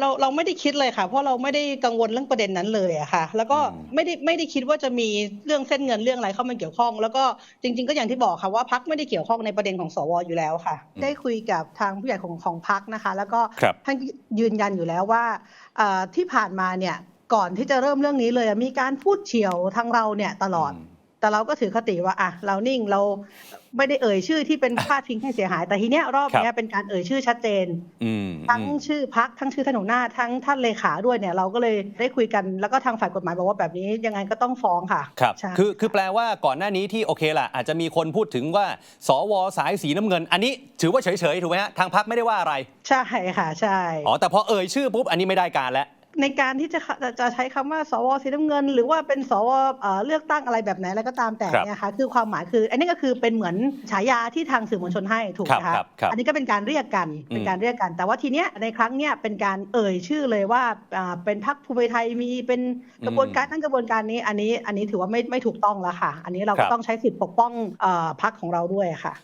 เราเราไม่ได้คิดเลยค่ะ เพราะเราไม่ได้กังวลเรื่องประเด็นนั้นเลยอะค่ะ แล้วก็อืมไม่ได้ไม่ได้คิดว่าจะมีเรื่องเส้นเงินเรื่องอะไรเข้ามาเกี่ยวข้อง แล้วก็จริง ๆ ก็อย่างที่บอกค่ะว่าพักไม่ได้เกี่ยวข้องในประเด็นของสวอยู่แล้วค่ะ ได้คุยกับทางผู้ใหญ่ของของพักนะคะ แล้วก็ครับท่านยืนยันอยู่แล้วว่าเอ่อที่ผ่านมาเนี่ยก่อนที่จะเริ่มเรื่องนี้เลยอะมีการพูดเฉียวทางเราเนี่ยตลอดม แต่เราก็ถือคติว่าอะเรานิ่งเราไม่ได้เอ่ยชื่อที่เป็นพาดพิงให้เสียหาย แต่ทีเนี้ยรอบเนี้ยเป็นการเอ่ยชื่อชัดเจนอืมทั้งอืมชื่อพักทั้งชื่อท่านหัวหน้าทั้งท่านเลขาด้วยเนี่ยเราก็เลยได้คุยกันแล้วก็ทางฝ่ายกฎหมายบอกว่าแบบนี้ยังไงก็ต้องฟ้องค่ะครับใช่คือคือแปลว่าก่อนหน้านี้ที่โอเคล่ะ อาจจะมีคนพูดถึงว่า สวสายสีน้ำเงิน อันนี้ถือว่าเฉยๆถูกไหมฮะทางพักไม่ได้ว่าอะไร ใช่ค่ะใช่อ๋อแต่พอเอ่ยชื่อปุ๊บอันนี้ไม่ได้การแล้ว ในการที่จะจะจะใช้คำว่า สวสีน้ำเงิน หรือว่าเป็นสวเอ่อเลือกตั้งอะไรแบบไหนอะไรก็ตามแต่ครับเนี่ยค่ะคือความหมายคือ อันนี้ก็คือเป็นเหมือนฉายาที่ทางสื่อมวลชนให้ถูกไหมครัคะบครับครับอันนี้ก็เป็นการเรียกกันเป็นการเรียกกัน แต่ว่าทีเนี้ยในครั้งเนี้ยเป็นการเอ่ยชื่อเลยว่าอ่าเป็นพรรคภูมิใจไทยมีเป็นกระบวนการทั้งกระบวนการนี้อันนี้อันนี้ถือว่าไม่ไม่ถูกต้องแล้วค่ะ อันนี้เราครัก็บต้องใช้สิทธิ์ปกป้องเอ่อพรรคของเราด้วยค่ะ